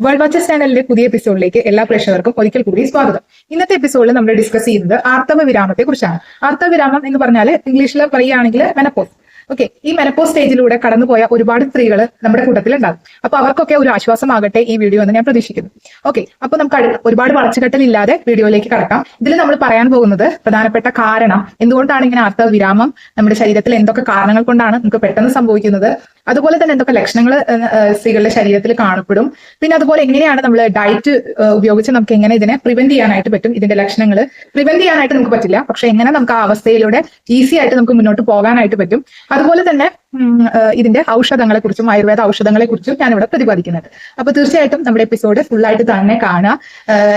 World watches ചാനലിന്റെ പുതിയ എപ്പിസോഡിലേക്ക് എല്ലാ പ്രേക്ഷകർക്കും ഒരിക്കൽ കൂടി സ്വാഗതം. ഇന്നത്തെ എപ്പിസോഡിൽ നമ്മൾ ഡിസ്കസ് ചെയ്യുന്നത് ആർത്തവ വിരാമത്തെ കുറിച്ചാണ് ആർത്തവ വിരാമം എന്ന് പറഞ്ഞാൽ ഇംഗ്ലീഷിൽ പറയുകയാണെങ്കിൽ മെനപ്പോസ് ഓക്കെ ഈ മെനപ്പോസ് സ്റ്റേജിലൂടെ കടന്നുപോയ ഒരുപാട് സ്ത്രീകൾ നമ്മുടെ കൂട്ടത്തിൽ ഉണ്ടാകും അപ്പൊ അവർക്കൊക്കെ ഒരു ആശ്വാസമാകട്ടെ ഈ വീഡിയോ എന്ന് ഞാൻ പ്രതീക്ഷിക്കുന്നു. ഓക്കെ അപ്പൊ നമുക്ക് ഒരുപാട് വളച്ചുകെട്ടലില്ലാതെ വീഡിയോയിലേക്ക് കടക്കാം. ഇതിൽ നമ്മൾ പറയാൻ പോകുന്നത് പ്രധാനപ്പെട്ട കാരണം എന്തുകൊണ്ടാണ് ഇങ്ങനെ ആർത്തവ വിരാമം നമ്മുടെ ശരീരത്തിൽ എന്തൊക്കെ കാരണങ്ങൾ കൊണ്ടാണ് നമുക്ക് പെട്ടെന്ന് സംഭവിക്കുന്നത് അതുപോലെ തന്നെ എന്തൊക്കെ ലക്ഷണങ്ങൾ സ്ത്രീകളുടെ ശരീരത്തിൽ കാണപ്പെടും പിന്നെ അതുപോലെ എങ്ങനെയാണ് നമ്മൾ ഡയറ്റ് ഉപയോഗിച്ച് നമുക്ക് എങ്ങനെ ഇതിനെ പ്രിവെന്റ് ചെയ്യാനായിട്ട് പറ്റും ഇതിന്റെ ലക്ഷണങ്ങൾ പ്രിവെന്റ് ചെയ്യാനായിട്ട് നമുക്ക് പറ്റില്ല പക്ഷെ എങ്ങനെ നമുക്ക് ആ അവസ്ഥയിലൂടെ ഈസി ആയിട്ട് നമുക്ക് മുന്നോട്ട് പോകാനായിട്ട് പറ്റും അതുപോലെ തന്നെ ഇതിന്റെ ഔഷധങ്ങളെ കുറിച്ചും ആയുർവേദ ഔഷധങ്ങളെ കുറിച്ചും ഞാൻ ഇവിടെ പ്രതിപാദിക്കുന്നത്. അപ്പൊ തീർച്ചയായിട്ടും നമ്മുടെ എപ്പിസോഡ് ഫുൾ ആയിട്ട് തന്നെ കാണുക.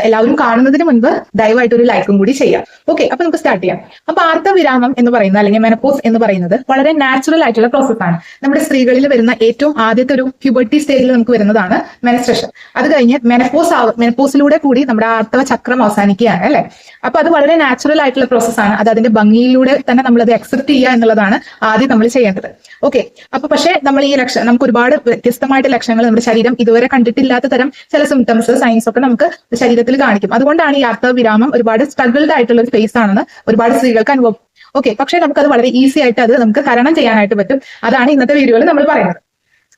എല്ലാവരും കാണുന്നതിന് മുൻപ് ദയവായിട്ട് ഒരു ലൈക്കും കൂടി ചെയ്യാം. ഓക്കെ അപ്പൊ നമുക്ക് സ്റ്റാർട്ട് ചെയ്യാം. അപ്പൊ ആർത്തവിരാമം എന്ന് പറയുന്നത് അല്ലെങ്കിൽ മെനപ്പോസ് എന്ന് പറയുന്നത് വളരെ നാച്ചുറൽ ആയിട്ടുള്ള പ്രോസസ് ആണ്. നമ്മുടെ സ്ത്രീകളിൽ വരുന്ന ഏറ്റവും ആദ്യത്തെ ഒരു പ്യൂബർട്ടി സ്റ്റേജിൽ നമുക്ക് വരുന്നതാണ് മെനസ്ട്രേഷൻ അത് കഴിഞ്ഞ് മെനപ്പോസ് മെനപ്പോസിലൂടെ കൂടി നമ്മുടെ ആർത്തവ ചക്രം അവസാനിക്കുകയാണ് അല്ലെ? അപ്പൊ അത് വളരെ നാച്ചുറൽ ആയിട്ടുള്ള പ്രോസസ്സാണ് അത് അതിന്റെ ഭംഗിയിലൂടെ തന്നെ നമ്മൾ അത് അക്സെപ്റ്റ് ചെയ്യുക എന്നുള്ളതാണ് ആദ്യം നമ്മൾ ചെയ്യേണ്ടത്. ഓക്കെ അപ്പൊ പക്ഷേ നമ്മൾ ഈ ലക്ഷ നമുക്ക് ഒരുപാട് വ്യത്യസ്തമായിട്ട് ലക്ഷണങ്ങൾ നമ്മുടെ ശരീരം ഇതുവരെ കണ്ടിട്ടില്ലാത്ത തരം ചില സിംറ്റംസ് സൈൻസ് ഒക്കെ നമുക്ക് ശരീരത്തിൽ കാണിക്കും. അതുകൊണ്ടാണ് ഈ അർത്ഥ വിരാമം ഒരുപാട് സ്ട്രഗിൾഡ് ആയിട്ടുള്ള ഒരു ഫേസ് ആണെന്ന് ഒരുപാട് സ്ത്രീകൾക്ക് അനുഭവം ഓക്കെ പക്ഷേ അത് വളരെ ഈസി ആയിട്ട് അത് നമുക്ക് തരണം ചെയ്യാനായിട്ട് പറ്റും. അതാണ് ഇന്നത്തെ വീഡിയോയിൽ നമ്മൾ പറയുന്നത്.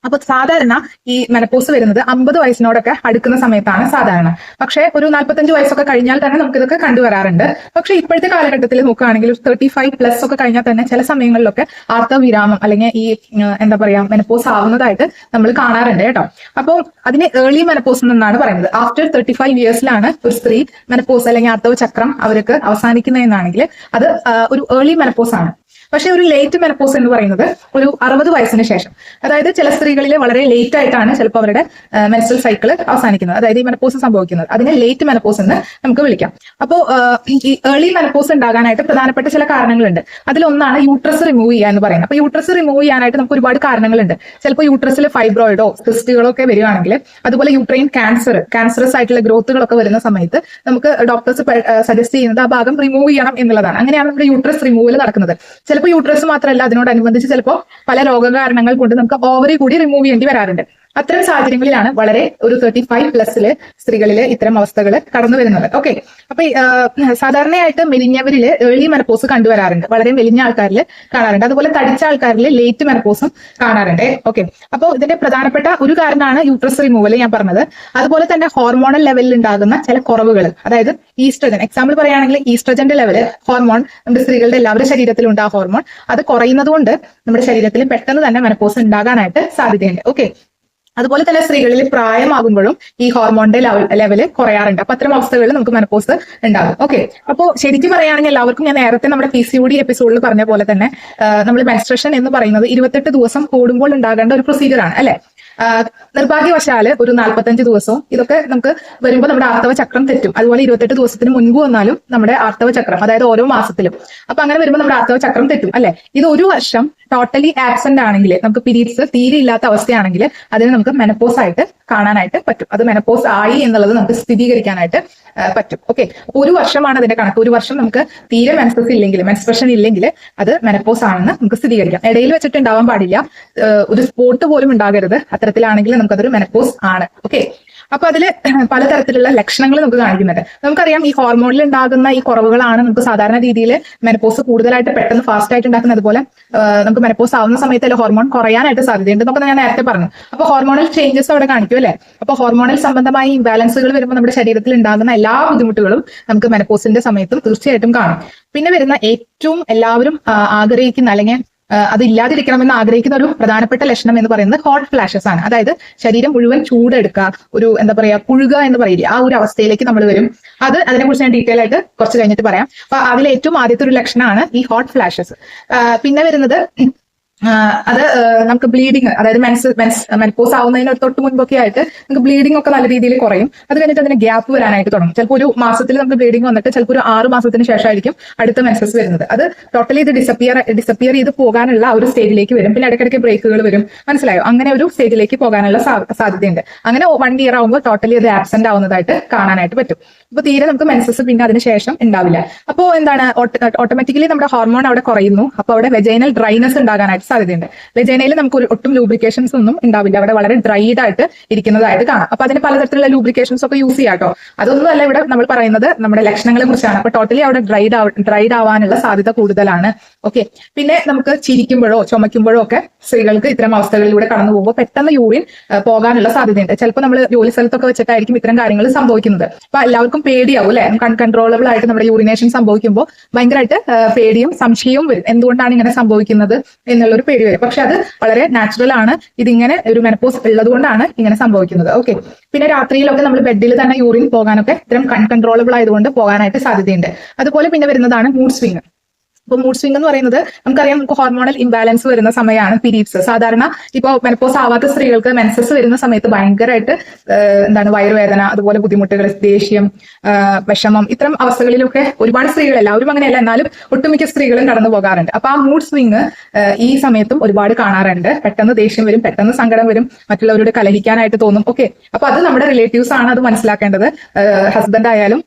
അപ്പൊ സാധാരണ ഈ മെനപ്പോസ് വരുന്നത് അമ്പത് വയസ്സിനോടൊക്കെ അടുക്കുന്ന സമയത്താണ് സാധാരണ. പക്ഷേ ഒരു നാല്പത്തഞ്ച് വയസ്സൊക്കെ കഴിഞ്ഞാൽ തന്നെ നമുക്ക് ഇതൊക്കെ കണ്ടുവരാറുണ്ട്. പക്ഷെ ഇപ്പോഴത്തെ കാലഘട്ടത്തിൽ നോക്കുകയാണെങ്കിൽ ഒരു തേർട്ടി ഫൈവ് പ്ലസ് ഒക്കെ കഴിഞ്ഞാൽ തന്നെ ചില സമയങ്ങളിലൊക്കെ ആർത്തവിരാമം അല്ലെങ്കിൽ ഈ എന്താ പറയാ മെനപ്പോസ് ആവുന്നതായിട്ട് നമ്മൾ കാണാറുണ്ട് കേട്ടോ. അപ്പോൾ അതിനെ ഏർലി മെനപ്പോസ് എന്നാണ് പറയുന്നത്. ആഫ്റ്റർ തേർട്ടി ഫൈവ് ഇയേഴ്സിലാണ് ഒരു സ്ത്രീ മെനപ്പോസ് അല്ലെങ്കിൽ ആർത്തവ ചക്രം അവർക്ക് അവസാനിക്കുന്നതെന്നാണെങ്കിൽ അത് ഒരു ഏർലി മെനപ്പോസ് ആണ്. പക്ഷെ ഒരു ലേറ്റ് മെനപ്പോസ് എന്ന് പറയുന്നത് ഒരു അറുപത് വയസ്സിന് ശേഷം. അതായത് ചില സ്ത്രീകളിൽ വളരെ ലേറ്റ് ആയിട്ടാണ് ചിലപ്പോൾ അവരുടെ മെൻസ്ട്രൽ സൈക്കിൾ അവസാനിക്കുന്നത്. അതായത് ഈ മെനപ്പോസ് സംഭവിക്കുന്നത്. അതിനെ ലേറ്റ് മെനപ്പോസ് എന്ന് നമുക്ക് വിളിക്കാം. അപ്പോൾ ഈ ഏർലി മെനപ്പോസ് ഉണ്ടാകാനായിട്ട് പ്രധാനപ്പെട്ട ചില കാരണങ്ങളുണ്ട്. അതിലൊന്നാണ് യൂട്രസ് റിമൂവ് ചെയ്യുക എന്ന് പറയുന്നത്. അപ്പോൾ യൂട്രസ് റിമൂവ് ചെയ്യാനായിട്ട് നമുക്ക് ഒരുപാട് കാരണങ്ങളുണ്ട്. ചിലപ്പോൾ യൂട്രസിൽ ഫൈബ്രോയിഡോ സിസ്റ്റുകളോ ഒക്കെ വരികയാണെങ്കിൽ അതുപോലെ യൂട്രൈൻ ക്യാൻസർ ക്യാൻസറസ് ആയിട്ടുള്ള ഗ്രോത്തുകളൊക്കെ വരുന്ന സമയത്ത് നമുക്ക് ഡോക്ടേഴ്സ് സജസ്റ്റ് ചെയ്യുന്നത് ആ ഭാഗം റിമൂവ് ചെയ്യണം എന്നുള്ളതാണ്. അങ്ങനെയാണ് നമ്മുടെ യൂട്രസ് റിമൂവൽ നടക്കുന്നത്. ചിലപ്പോൾ യൂട്രസ് മാത്രമല്ല അതിനോടനുബന്ധിച്ച് ചിലപ്പോൾ പല രോഗകാരണങ്ങൾ കൊണ്ട് നമുക്ക് ഓവറി കൂടി റിമൂവ് ചെയ്യേണ്ടി വരാറുണ്ട്. അത്തരം സാഹചര്യങ്ങളിലാണ് വളരെ ഒരു തേർട്ടി ഫൈവ് പ്ലസ്സിൽ സ്ത്രീകളിൽ ഇത്തരം അവസ്ഥകൾ കടന്നു വരുന്നത്. ഓക്കെ അപ്പൊ സാധാരണയായിട്ട് മെലിഞ്ഞവരിൽ ഏർലി മെനപ്പോസ് കണ്ടുവരാറുണ്ട്. വളരെ മെലിഞ്ഞ ആൾക്കാരിൽ കാണാറുണ്ട്. അതുപോലെ തടിച്ച ആൾക്കാരിൽ ലേറ്റ് മെനപ്പോസും കാണാറുണ്ട്. ഓക്കെ അപ്പോൾ ഇതിന്റെ പ്രധാനപ്പെട്ട ഒരു കാരണമാണ് യൂട്രസ് റിമൂവൽ ഞാൻ പറഞ്ഞത്. അതുപോലെ തന്നെ ഹോർമോണൽ ലെവലിൽ ഉണ്ടാകുന്ന ചില കുറവുകൾ അതായത് ഈസ്ട്രജൻ എക്സാമ്പിൾ പറയുകയാണെങ്കിൽ ഈസ്ട്രജന്റെ ലെവൽ ഹോർമോൺ നമ്മുടെ സ്ത്രീകളുടെ എല്ലാവരുടെ ശരീരത്തിൽ ആ ഹോർമോൺ അത് കുറയുന്നത് കൊണ്ട് നമ്മുടെ ശരീരത്തിൽ പെട്ടെന്ന് തന്നെ മെനപ്പോസ് ഉണ്ടാകാനായിട്ട് സാധ്യതയുണ്ട്. ഓക്കെ അതുപോലെ തന്നെ സ്ത്രീകളിൽ പ്രായമാകുമ്പോഴും ഈ ഹോർമോണിന്റെ ലെവൽ കുറയാറുണ്ട്. അപ്പൊ അത്തരം അവസ്ഥകളിൽ നമുക്ക് മെനപ്പോസ് ഉണ്ടാകും. ഓക്കെ അപ്പോൾ ശരിക്കും പറയുകയാണെങ്കിൽ എല്ലാവർക്കും ഞാൻ നേരത്തെ നമ്മുടെ പി സി ഡി എപ്പിസോഡിൽ പറഞ്ഞ പോലെ തന്നെ നമ്മൾ മെൻസ്ട്രേഷൻ എന്ന് പറയുന്നത് ഇരുപത്തെട്ട് ദിവസം കൂടുമ്പോൾ ഉണ്ടാകേണ്ട ഒരു പ്രൊസീജിയർ ആണ് അല്ലെ? നിർഭാഗ്യവശാൽ ഒരു നാൽപ്പത്തഞ്ച് ദിവസവും ഇതൊക്കെ നമുക്ക് വരുമ്പോൾ നമ്മുടെ ആർത്തവ ചക്രം തെറ്റും. അതുപോലെ ഇരുപത്തെട്ട് ദിവസത്തിന് മുൻപ് വന്നാലും നമ്മുടെ ആർത്തവ ചക്രം അതായത് ഓരോ മാസത്തിലും. അപ്പൊ അങ്ങനെ വരുമ്പോൾ നമ്മുടെ ആർത്തവ ചക്രം തെറ്റും അല്ലെ? ഇത് ഒരു വർഷം ടോട്ടലി ആബ്സെന്റ് ആണെങ്കിൽ നമുക്ക് പീരീഡ്സ് തീരെ ഇല്ലാത്ത അവസ്ഥയാണെങ്കിൽ അതിനെ നമുക്ക് മെനപ്പോസ് ആയിട്ട് കാണാനായിട്ട് പറ്റും. അത് മെനപ്പോസ് ആയി എന്നുള്ളത് നമുക്ക് സ്ഥിരീകരിക്കാനായിട്ട് പറ്റും. ഓക്കെ ഒരു വർഷമാണ് അതിന്റെ കണക്ക്. ഒരു വർഷം നമുക്ക് തീരെ മെൻസസ് ഇല്ലെങ്കിൽ മെൻസ്പ്രഷൻ ഇല്ലെങ്കിൽ അത് മെനപ്പോസ് ആണെന്ന് നമുക്ക് സ്ഥിരീകരിക്കാം. ഇടയിൽ വെച്ചിട്ട് ഉണ്ടാവാൻ പാടില്ല. ഒരു സ്പോട്ട് പോലും ഉണ്ടാകരുത്. അത്തരത്തിലാണെങ്കിൽ നമുക്കതൊരു മെനപ്പോസ് ആണ്. ഓക്കെ അപ്പൊ അതിൽ പലതരത്തിലുള്ള ലക്ഷണങ്ങൾ നമുക്ക് കാണിക്കുന്നുണ്ട്. നമുക്കറിയാം ഈ ഹോർമോണിൽ ഉണ്ടാകുന്ന ഈ കുറവുകളാണ് നമുക്ക് സാധാരണ രീതിയിൽ മെനപ്പോസ് കൂടുതലായിട്ട് പെട്ടെന്ന് ഫാസ്റ്റ് ആയിട്ട് ഉണ്ടാക്കുന്നത് അതുപോലെ നമുക്ക് മെനപ്പോസ് ആവുന്ന സമയത്ത് ഹോർമോൺ കുറയാനായിട്ട് സാധ്യതയുണ്ട് എന്നൊക്കെ ഞാൻ നേരത്തെ പറഞ്ഞു. അപ്പൊ ഹോർമോണൽ ചേഞ്ചസ് അവിടെ കാണിക്കും അല്ലെ? അപ്പൊ ഹോർമോണൽ സംബന്ധമായ ഇംബാലൻസുകൾ വരുമ്പോൾ നമ്മുടെ ശരീരത്തിൽ ഉണ്ടാകുന്ന എല്ലാ ബുദ്ധിമുട്ടുകളും നമുക്ക് മെനപ്പോസിന്റെ സമയത്തും തീർച്ചയായിട്ടും കാണും. പിന്നെ വരുന്ന ഏറ്റവും എല്ലാവരും ആഗ്രഹിക്കുന്ന അല്ലെങ്കിൽ അത് ഇല്ലാതിരിക്കണമെന്ന് ആഗ്രഹിക്കുന്ന ഒരു പ്രധാനപ്പെട്ട ലക്ഷണം എന്ന് പറയുന്നത് ഹോട്ട് ഫ്ലാഷസ് ആണ്. അതായത് ശരീരം മുഴുവൻ ചൂടെടുക്കുക ഒരു എന്താ പറയാ പുഴുക എന്ന് പറയില്ലേ ആ ഒരു അവസ്ഥയിലേക്ക് നമ്മൾ വരും. അത് അതിനെക്കുറിച്ച് ഞാൻ ഡീറ്റെയിൽ ആയിട്ട് കുറച്ച് കഴിഞ്ഞിട്ട് പറയാം. അപ്പൊ അതിൽ ഏറ്റവും ആദ്യത്തെ ഒരു ലക്ഷണമാണ് ഈ ഹോട്ട് ഫ്ലാഷസ് പിന്നെ വരുന്നത് അത് നമുക്ക് ബ്ലീഡിങ് അതായത് മെൻസ് മെൻസ് മെൻപോസ് ആവുന്നതിന് തൊട്ട് മുൻപൊക്കെ ആയിട്ട് നമുക്ക് ബ്ലീഡിംഗ് ഒക്കെ നല്ല രീതിയിൽ കുറയും. അത് കഴിഞ്ഞിട്ട് അതിന് ഗ്യാപ്പ് വരാനായിട്ട് തുടങ്ങും. ചിലപ്പോൾ ഒരു മാസത്തിൽ നമുക്ക് ബ്ലീഡിംഗ് വന്നിട്ട് ചിലപ്പോൾ ഒരു ആറ് മാസത്തിന് ശേഷമായിരിക്കും അടുത്ത മെൻസസ് വരുന്നത്. അത് ടോട്ടലി ഇത് ഡിസപ്പിയർ ഡിസപ്പിയർ ചെയ്ത് പോകാനുള്ള ആ ഒരു സ്റ്റേജിലേക്ക് വരും. പിന്നെ ഇടയ്ക്കിടയ്ക്ക് ബ്രേക്കുകൾ വരും. മനസ്സിലായോ? അങ്ങനെ ഒരു സ്റ്റേജിലേക്ക് പോകാനുള്ള സാധ്യതയുണ്ട്. അങ്ങനെ വൺ ഇയർ ആവുമ്പോൾ ടോട്ടലി അത് ആബ്സെന്റ് ആവുന്നതായിട്ട് കാണാനായിട്ട് പറ്റും. അപ്പൊ തീരെ നമുക്ക് മെൻസസ് പിന്നെ അതിന് ശേഷം ഉണ്ടാവില്ല. അപ്പോൾ എന്താണ് ഓട്ടോമാറ്റിക്കലി നമ്മുടെ ഹോർമോൺ അവിടെ കുറയുന്നു. അപ്പോൾ അവിടെ വെജൈനൽ ഡ്രൈനസ് ഉണ്ടാകാനായിട്ട് സാധ്യതയുണ്ട്. വെജൈനയിൽ നമുക്ക് ഒട്ടും ലൂബ്രിക്കേഷൻസ് ഒന്നും ഉണ്ടാവില്ല. അവിടെ വളരെ ഡ്രൈഡ് ആയിട്ട് ഇരിക്കുന്നതായിട്ട് കാണാം. അപ്പൊ അതിന് പലതരത്തിലുള്ള ലൂബ്രിക്കേഷൻസ് ഒക്കെ യൂസ് ചെയ്യാം കേട്ടോ അതൊന്നും അല്ല ഇവിടെ നമ്മൾ പറയുന്നത് നമ്മുടെ ലക്ഷണങ്ങളെ കുറിച്ചാണ്. അപ്പൊ ടോട്ടലി അവിടെ ഡ്രൈഡ് ഡ്രൈഡ് ആവാനുള്ള സാധ്യത കൂടുതലാണ്. ഓക്കെ പിന്നെ നമുക്ക് ചിരിക്കുമ്പോഴോ ചുമയ്ക്കുമ്പോഴോ ഒക്കെ സ്ത്രീകൾക്ക് ഇത്തരം അവസ്ഥകളിലൂടെ കടന്നു പോകുമ്പോൾ പെട്ടെന്ന് യൂറിൻ പോകാനുള്ള സാധ്യതയുണ്ട്. ചിലപ്പോൾ നമ്മൾ ജോലി സ്ഥലത്തൊക്കെ വെച്ചിട്ടായിരിക്കും ഇത്തരം കാര്യങ്ങൾ സംഭവിക്കുന്നത്. അപ്പൊ എല്ലാവർക്കും പേടിയാവും അല്ലെ? കൺട്രോളബിൾ ആയിട്ട് നമ്മുടെ യൂറിനേഷൻ സംഭവിക്കുമ്പോൾ ഭയങ്കരമായിട്ട് പേടിയും സംശയവും വരും. എന്തുകൊണ്ടാണ് ഇങ്ങനെ സംഭവിക്കുന്നത് എന്നുള്ളൊരു പേടി വരും. പക്ഷെ അത് വളരെ നാച്ചുറൽ ആണ്. ഇതിങ്ങനെ ഒരു മെനപ്പോസ് ഉള്ളതുകൊണ്ടാണ് ഇങ്ങനെ സംഭവിക്കുന്നത്. ഓക്കെ പിന്നെ രാത്രിയിലൊക്കെ നമ്മൾ ബെഡിൽ തന്നെ യൂറിൻ പോകാനൊക്കെ ഇത്തരം കൺട്രോളബിൾ ആയതുകൊണ്ട് പോകാനായിട്ട് സാധ്യതയുണ്ട്. അതുപോലെ പിന്നെ വരുന്നതാണ് മൂഡ് സ്വിങ് ഇപ്പൊ മൂഡ് സ്വിംഗ് എന്ന് പറയുന്നത് നമുക്കറിയാം നമുക്ക് ഹോർമോണൽ ഇംബാലൻസ് വരുന്ന സമയമാണ് പീരീഡ്സ് സാധാരണ ഇപ്പോൾ മെനപ്പോസ് ആവാത്ത സ്ത്രീകൾക്ക് മെൻസസ് വരുന്ന സമയത്ത് ഭയങ്കരമായിട്ട് എന്താണ് വയറുവേദന അതുപോലെ ബുദ്ധിമുട്ടുകൾ ദേഷ്യം വിഷമം ഇത്തരം അവസ്ഥകളിലൊക്കെ ഒരുപാട് സ്ത്രീകൾ എല്ലാവരും അങ്ങനെയല്ല എന്നാലും ഒട്ടുമിക്ക സ്ത്രീകളും കടന്നു പോകാറുണ്ട്. അപ്പൊ ആ മൂഡ് സ്വിംഗ് ഈ സമയത്തും ഒരുപാട് കാണാറുണ്ട്. പെട്ടെന്ന് ദേഷ്യം വരും പെട്ടെന്ന് സങ്കടം വരും മറ്റുള്ളവരോട് കലഹിക്കാനായിട്ട് തോന്നും. ഓക്കെ അപ്പൊ അത് നമ്മുടെ റിലേറ്റീവ്സ് ആണ് അത് മനസ്സിലാക്കേണ്ടത്. ഹസ്ബൻഡ് ആയാലും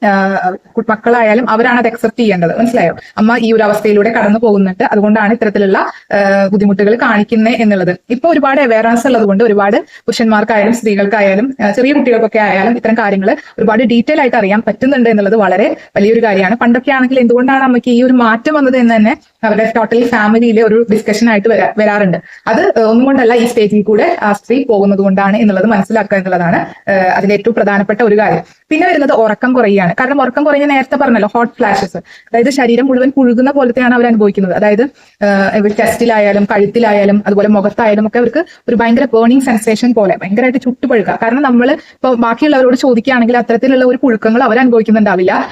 മക്കളായാലും അവരാണ് അത് അക്സെപ്റ്റ് ചെയ്യേണ്ടത്. മനസ്സിലായോ? അമ്മ ഈ ഒരു അവസ്ഥയിലൂടെ കടന്നു പോകുന്നുണ്ട്. അതുകൊണ്ടാണ് ഇത്തരത്തിലുള്ള ബുദ്ധിമുട്ടുകൾ കാണിക്കുന്നത് എന്നുള്ളത്. ഇപ്പൊ ഒരുപാട് അവയർനെസ് ഉള്ളത് കൊണ്ട് ഒരുപാട് പുരുഷന്മാർക്കായാലും സ്ത്രീകൾക്കായാലും ചെറിയ കുട്ടികൾക്കൊക്കെ ആയാലും ഇത്തരം കാര്യങ്ങൾ ഒരുപാട് ഡീറ്റെയിൽ ആയിട്ട് അറിയാൻ പറ്റുന്നുണ്ട് എന്നുള്ളത് വളരെ വലിയൊരു കാര്യമാണ്. പണ്ടൊക്കെ ആണെങ്കിൽ എന്തുകൊണ്ടാണ് അമ്മയ്ക്ക് ഈ ഒരു മാറ്റം വന്നത് എന്ന് തന്നെ അവരുടെ ടോട്ടൽ ഫാമിലിയിലെ ഒരു ഡിസ്കഷൻ ആയിട്ട് വരാ- വരാറുണ്ട്. അത് ഒന്നും കൊണ്ടല്ല ഈ സ്റ്റേജിൽ കൂടെ ആ സ്ത്രീ പോകുന്നത് കൊണ്ടാണ് എന്നുള്ളത് മനസ്സിലാക്കുക എന്നുള്ളതാണ് അതിലെ ഏറ്റവും പ്രധാനപ്പെട്ട ഒരു കാര്യം. പിന്നെ വരുന്നത് ഉറക്കം കുറയുകയാണ്. കാരണം ഉറക്കം കുറഞ്ഞ നേരത്തെ പറഞ്ഞല്ലോ ഹോട്ട് ഫ്ലാഷസ് അതായത് ശരീരം മുഴുവൻ പുഴുകുന്ന പോലത്തെയാണ് അവർ അനുഭവിക്കുന്നത്. അതായത് ചെസ്റ്റിലായാലും കഴുത്തിലായാലും അതുപോലെ മുഖത്തായാലും ഒക്കെ അവർക്ക് ഒരു ഭയങ്കര ബേണിംഗ് സെൻസേഷൻ പോലെ ഭയങ്കരമായിട്ട് ചുട്ടുപഴുക കാരണം നമ്മൾ ഇപ്പോൾ ബാക്കിയുള്ളവരോട് ചോദിക്കുകയാണെങ്കിൽ അത്തരത്തിലുള്ള ഒരു പുഴുക്കങ്ങൾ അവർ അനുഭവിക്കുന്നുണ്ടാവില്ല.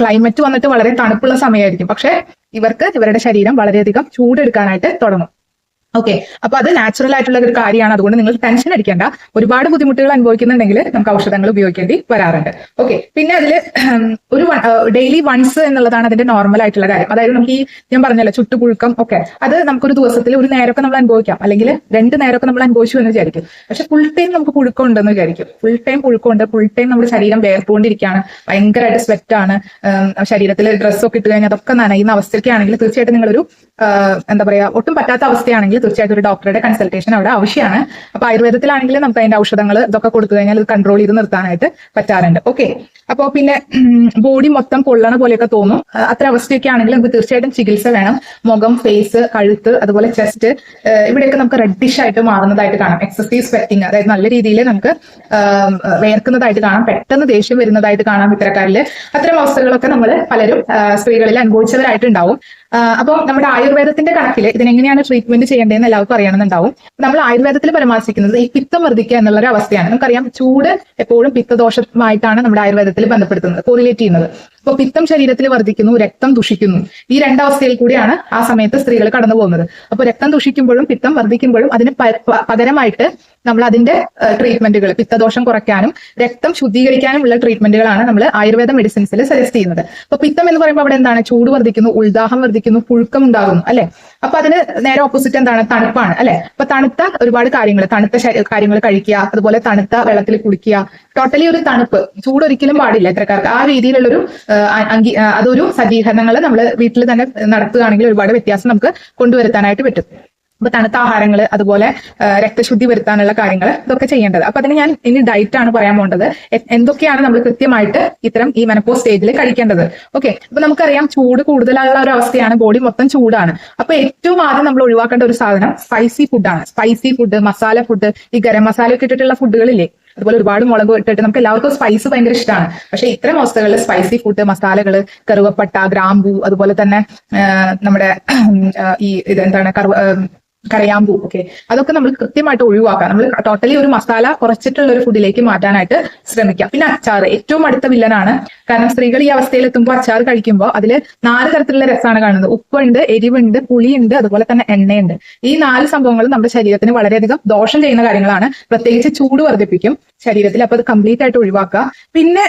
ക്ലൈമറ്റ് വന്നിട്ട് വളരെ തണുപ്പുള്ള സമയമായിരിക്കും. പക്ഷെ ഇവർക്ക് ഇവരുടെ ശരീരം വളരെയധികം ചൂടെടുക്കാനായിട്ട് തുടങ്ങും. ഓക്കെ അപ്പൊ അത് നാച്ചുറൽ ആയിട്ടുള്ള ഒരു കാര്യമാണ്. അതുകൊണ്ട് നിങ്ങൾ ടെൻഷൻ അടിക്കേണ്ട. ഒരുപാട് ബുദ്ധിമുട്ടുകൾ അനുഭവിക്കുന്നുണ്ടെങ്കിൽ നമുക്ക് ഔഷധങ്ങൾ ഉപയോഗിക്കേണ്ടി വരാറുണ്ട്. ഓക്കെ പിന്നെ അതിൽ ഒരു ഡെയിലി വൺസ് എന്നുള്ളതാണ് അതിന്റെ നോർമൽ ആയിട്ടുള്ള കാര്യം. അതായത് നമുക്ക് ഈ ഞാൻ പറഞ്ഞല്ലോ ചുട്ടുപുഴുക്കം ഒക്കെ. അത് നമുക്കൊരു ദിവസത്തിൽ ഒരു നേരമൊക്കെ നമ്മൾ അനുഭവിക്കാം. അല്ലെങ്കിൽ രണ്ട് നേരമൊക്കെ നമ്മൾ അനുഭവിച്ചു എന്ന് വിചാരിക്കും. പക്ഷെ ഫുൾ ടൈം നമുക്ക് പുഴുക്കം ഉണ്ടെന്ന് വിചാരിക്കും. ഫുൾ ടൈം പുഴുക്കമുണ്ട് ഫുൾ ടൈം നമ്മുടെ ശരീരം വേർത്തുകൊണ്ടിരിക്കുകയാണ് ഭയങ്കരമായിട്ട് ആണ്. ശരീരത്തിൽ ഡ്രസ്സൊക്കെ ഇട്ട് കഴിഞ്ഞാൽ അതൊക്കെ നനയുന്ന അവസ്ഥയ്ക്കാണെങ്കിൽ തീർച്ചയായിട്ടും നിങ്ങളൊരു എന്താ പറയാ ഒട്ടും പറ്റാത്ത അവസ്ഥയാണെങ്കിൽ തീർച്ചയായിട്ടും ഒരു ഡോക്ടറുടെ കൺസൾട്ടേഷൻ അവിടെ ആവശ്യമാണ്. അപ്പൊ ആയുർവേദത്തിലാണെങ്കിൽ നമുക്ക് അതിന്റെ ഔഷധങ്ങൾ ഇതൊക്കെ കൊടുത്തു കഴിഞ്ഞാൽ ഇത് കൺട്രോൾ ചെയ്ത് നിർത്താനായിട്ട് പറ്റാറുണ്ട്. ഓക്കെ അപ്പോൾ പിന്നെ ബോഡി മൊത്തം കൊള്ളണ പോലെയൊക്കെ തോന്നും. അത്ര അവസ്ഥയൊക്കെ ആണെങ്കിൽ നമുക്ക് തീർച്ചയായിട്ടും ചികിത്സ വേണം. മുഖം ഫേസ് കഴുത്ത് അതുപോലെ ചെസ്റ്റ് ഇവിടെയൊക്കെ നമുക്ക് റെഡിഷ് ആയിട്ട് മാറുന്നതായിട്ട് കാണാം. എക്സസൈസ് സ്വെറ്റിംഗ് അതായത് നല്ല രീതിയിൽ നമുക്ക് വേർക്കുന്നതായിട്ട് കാണാം. പെട്ടെന്ന് ദേഷ്യം വരുന്നതായിട്ട് കാണാം ഇത്തരക്കാരിൽ. അത്തരം അവസ്ഥകളൊക്കെ നമ്മൾ പലരും സ്ത്രീകളിൽ അനുഭവിച്ചവരായിട്ടുണ്ടാവും. ആ, അപ്പം നമ്മുടെ ആയുർവേദത്തിന്റെ കണക്കിൽ ഇതിനെങ്ങനെയാണ് ട്രീറ്റ്മെന്റ് ചെയ്യേണ്ടതെന്ന് എല്ലാവർക്കും അറിയണമെന്നുണ്ടാവും. നമ്മൾ ആയുർവേദത്തിൽ പരാമർശിക്കുന്നത് ഈ പിത്തം വർദ്ധിക്കുക എന്നുള്ള ഒരു അവസ്ഥയാണ് നമുക്കറിയാം ചൂട് എപ്പോഴും പിത്തദോഷമായിട്ടാണ് നമ്മുടെ ആയുർവേദത്തിൽ ബന്ധപ്പെടുത്തുന്നത് കോറിലേറ്റ് ചെയ്യുന്നത്. അപ്പോൾ പിത്തം ശരീരത്തിൽ വർദ്ധിക്കുന്നു രക്തം ദുഷിക്കുന്നു. ഈ രണ്ടവസ്ഥയിൽ കൂടിയാണ് ആ സമയത്ത് സ്ത്രീകൾ കടന്നു പോകുന്നത്. അപ്പൊ രക്തം ദുഷിക്കുമ്പോഴും പിത്തം വർദ്ധിക്കുമ്പോഴും അതിന് പകരമായിട്ട് നമ്മൾ അതിന്റെ ട്രീറ്റ്മെന്റുകൾ പിത്തദോഷം കുറയ്ക്കാനും രക്തം ശുദ്ധീകരിക്കാനും ഉള്ള ട്രീറ്റ്മെന്റുകളാണ് നമ്മൾ ആയുർവേദ മെഡിസിൻസിൽ സജസ്റ്റ് ചെയ്യുന്നത്. അപ്പൊ പിത്തം എന്ന് പറയുമ്പോൾ അവിടെ എന്താണ്? ചൂട് വർദ്ധിക്കുന്നു ഉൾദാഹം വർദ്ധിക്കുന്നു പുഴുക്കം ഉണ്ടാകുന്നു അല്ലെ? അപ്പൊ അതിന് നേരെ ഓപ്പോസിറ്റ് എന്താണ്? തണുപ്പാണ് അല്ലെ? അപ്പൊ തണുത്ത ഒരുപാട് കാര്യങ്ങൾ തണുത്ത കാര്യങ്ങൾ കഴിക്കുക അതുപോലെ തണുത്ത വെള്ളത്തിൽ കുളിക്കുക. ടോട്ടലി ഒരു തണുപ്പ്. ചൂട് ഒരിക്കലും പാടില്ല ഇത്തരക്കാർക്ക്. ആ രീതിയിലുള്ളൊരു അംഗീ അതൊരു സജ്ജീകരണങ്ങൾ നമ്മൾ വീട്ടിൽ തന്നെ നടത്തുകയാണെങ്കിൽ ഒരുപാട് വ്യത്യാസം നമുക്ക് കൊണ്ടുവരുത്താനായിട്ട് പറ്റും. അപ്പൊ തണുത്ത ആഹാരങ്ങൾ അതുപോലെ രക്തശുദ്ധി വരുത്താനുള്ള കാര്യങ്ങൾ ഇതൊക്കെ ചെയ്യേണ്ടത്. അപ്പൊ അതിന് ഞാൻ ഇനി ഡയറ്റ് ആണ് പറയാൻ പോകേണ്ടത് എന്തൊക്കെയാണ് നമ്മൾ കൃത്യമായിട്ട് ഇത്തരം ഈ മെനപ്പോ സ്റ്റേജിൽ കഴിക്കേണ്ടത്? ഓക്കെ അപ്പൊ നമുക്കറിയാം ചൂട് കൂടുതലുള്ള ഒരു അവസ്ഥയാണ്. ബോഡി മൊത്തം ചൂടാണ്. അപ്പൊ ഏറ്റവും ആദ്യം നമ്മൾ ഒഴിവാക്കേണ്ട ഒരു സാധനം സ്പൈസി ഫുഡാണ് സ്പൈസി ഫുഡ് മസാല ഫുഡ് ഈ ഗരം മസാല ഒക്കെ ഇട്ടിട്ടുള്ള ഫുഡുകളില്ലേ അതുപോലെ ഒരുപാട് മുളക് ഇട്ടിട്ട് നമുക്ക് എല്ലാവർക്കും സ്പൈസ് ഭയങ്കര ഇഷ്ടമാണ് പക്ഷെ ഇത്തരം അവസ്ഥകളിൽ സ്പൈസി ഫുഡ് മസാലകൾ കറുവപ്പട്ട ഗ്രാമ്പു അതുപോലെ തന്നെ നമ്മുടെ ഈ ഇതെന്താണ് കറുവ ആ, കരയാമ്പൂ ഓക്കെ അതൊക്കെ നമ്മൾ കൃത്യമായിട്ട് ഒഴിവാക്കാം നമ്മൾ ടോട്ടലി ഒരു മസാല കുറച്ചിട്ടുള്ള ഒരു ഫുഡിലേക്ക് മാറ്റാനായിട്ട് ശ്രമിക്കാം പിന്നെ അച്ചാർ ഏറ്റവും അടുത്ത വില്ലനാണ് കാരണം സ്ത്രീകൾ ഈ അവസ്ഥയിൽ എത്തുമ്പോൾ അച്ചാർ കഴിക്കുമ്പോൾ അതിൽ നാല് തരത്തിലുള്ള രസമാണ് കാണുന്നത്. ഉപ്പുണ്ട് എരിവുണ്ട് പുളിയുണ്ട് അതുപോലെ തന്നെ എണ്ണയുണ്ട്. ഈ നാല് സംഭവങ്ങൾ നമ്മുടെ ശരീരത്തിന് വളരെയധികം ദോഷം ചെയ്യുന്ന കാര്യങ്ങളാണ്. പ്രത്യേകിച്ച് ചൂട് വർദ്ധിപ്പിക്കും ശരീരത്തിൽ. അപ്പൊ അത് കംപ്ലീറ്റ് ആയിട്ട് ഒഴിവാക്കുക. പിന്നെ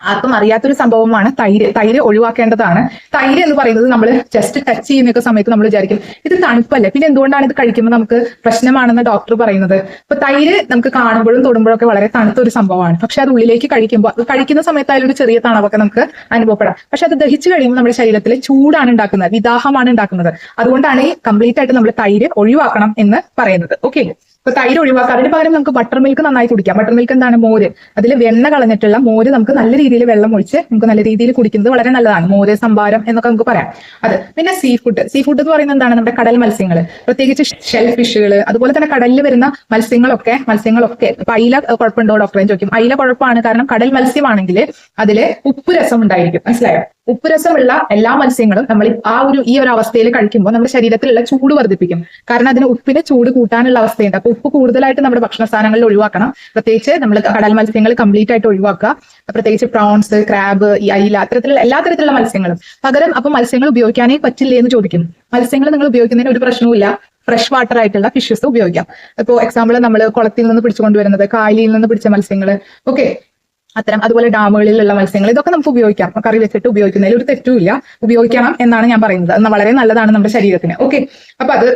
ആർക്കും അറിയാത്തൊരു സംഭവമാണ് തൈര്. തൈര് ഒഴിവാക്കേണ്ടതാണ്. തൈര് എന്ന് പറയുന്നത് നമ്മൾ ജസ്റ്റ് ടച്ച് ചെയ്യുന്നൊക്കെ സമയത്ത് നമ്മൾ വിചാരിക്കും ഇത് തണുപ്പല്ലേ? പിന്നെ എന്തുകൊണ്ടാണ് ഇത് കഴിക്കുമ്പോൾ നമുക്ക് പ്രശ്നമാണെന്ന് ഡോക്ടർ പറയുന്നത്? അപ്പൊ തൈര് നമുക്ക് കാണുമ്പോഴും തൊടുമ്പോഴും ഒക്കെ വളരെ തണുത്തൊരു സംഭവമാണ്. പക്ഷെ അത് ഉള്ളിലേക്ക് കഴിക്കുമ്പോൾ അത് കഴിക്കുന്ന സമയത്ത് അതിലൊരു ചെറിയ തണവൊക്കെ നമുക്ക് അനുഭവപ്പെടാം. പക്ഷെ അത് ദഹിച്ചു കഴിയുമ്പോൾ നമ്മുടെ ശരീരത്തിൽ ചൂടാണ് ഉണ്ടാക്കുന്നത് വിദാഹമാണ് ഉണ്ടാക്കുന്നത്. അതുകൊണ്ടാണ് ഈ കംപ്ലീറ്റ് ആയിട്ട് നമ്മൾ തൈര് ഒഴിവാക്കണം എന്ന് പറയുന്നത്. ഓക്കെ ഇപ്പൊ തൈര് ഒഴിവാക്കുക. അതിന് പകരം നമുക്ക് ബട്ടർ മിൽക്ക് നന്നായി കുടിക്കാം. ബട്ടർ മിൽക്ക് എന്താണ്? മോര്. അതിൽ വെണ്ണ കളഞ്ഞിട്ടുള്ള മോര് നമുക്ക് നല്ല രീതിയിൽ വെള്ളം ഒഴിച്ച് നമുക്ക് നല്ല രീതിയിൽ കുടിക്കുന്നത് വളരെ നല്ലതാണ്. മോര് സംഭാരം എന്നൊക്കെ നമുക്ക് പറയാം. അത് പിന്നെ സീ ഫുഡ് സീ ഫുഡ് എന്ന് പറയുന്നത് എന്താണ്? നമ്മുടെ കടൽ മത്സ്യങ്ങൾ പ്രത്യേകിച്ച് ഷെൽ ഫിഷുകൾ അതുപോലെ തന്നെ കടലിൽ വരുന്ന മത്സ്യങ്ങളൊക്കെ മത്സ്യങ്ങളൊക്കെ ഇപ്പൊ അയില കുഴപ്പമുണ്ടോ? ഡോക്ടറെ ചോദിക്കും. അയില കുഴപ്പമാണ്. കാരണം കടൽ മത്സ്യമാണെങ്കിൽ അതിൽ ഉപ്പ് രസം ഉണ്ടായിരിക്കും. മനസ്സിലായോ? ഉപ്പ് രസമുള്ള എല്ലാ മത്സ്യങ്ങളും നമ്മൾ ആ ഒരു ഈ ഒരു അവസ്ഥയിൽ കഴിക്കുമ്പോൾ നമ്മുടെ ശരീരത്തിലുള്ള ചൂട് വർദ്ധിപ്പിക്കും. കാരണം അതിന് ഉപ്പിന് ചൂട് കൂട്ടാനുള്ള അവസ്ഥയുണ്ട്. അപ്പൊ ഉപ്പ് കൂടുതലായിട്ട് നമ്മുടെ ഭക്ഷണ സാധനങ്ങളിൽ ഒഴിവാക്കണം. പ്രത്യേകിച്ച് നമ്മൾ കടൽ മത്സ്യങ്ങൾ കംപ്ലീറ്റ് ആയിട്ട് ഒഴിവാക്കുക. പ്രത്യേകിച്ച് പ്രോൺസ് ക്രാബ് ഈ അയില അത്തരത്തിലുള്ള എല്ലാ തരത്തിലുള്ള മത്സ്യങ്ങളും. പകരം അപ്പൊ മത്സ്യങ്ങൾ ഉപയോഗിക്കാനേ പറ്റില്ലേ എന്ന് ചോദിക്കും മത്സ്യങ്ങൾ നിങ്ങൾ ഉപയോഗിക്കുന്നതിന് ഒരു പ്രശ്നവുമില്ല. ഫ്രഷ് വാട്ടർ ആയിട്ടുള്ള ഫിഷസ് ഉപയോഗിക്കാം. ഇപ്പോൾ എക്സാമ്പിൾ നമ്മൾ കുളത്തിൽ നിന്ന് പിടിച്ചുകൊണ്ടുവരുന്നത് കായലിൽ നിന്ന് പിടിച്ച മത്സ്യങ്ങൾ. ഓക്കെ അത്തരം അതുപോലെ ഡാമുകളിലുള്ള മത്സ്യങ്ങൾ ഇതൊക്കെ നമുക്ക് ഉപയോഗിക്കാം. കറി വെച്ചിട്ട് ഉപയോഗിക്കുന്നതിൽ ഒരു തെറ്റുമില്ല. ഉപയോഗിക്കണം എന്നാണ് ഞാൻ പറയുന്നത്. വളരെ നല്ലതാണ് നമ്മുടെ ശരീരത്തിന്. ഓക്കെ അപ്പൊ അത്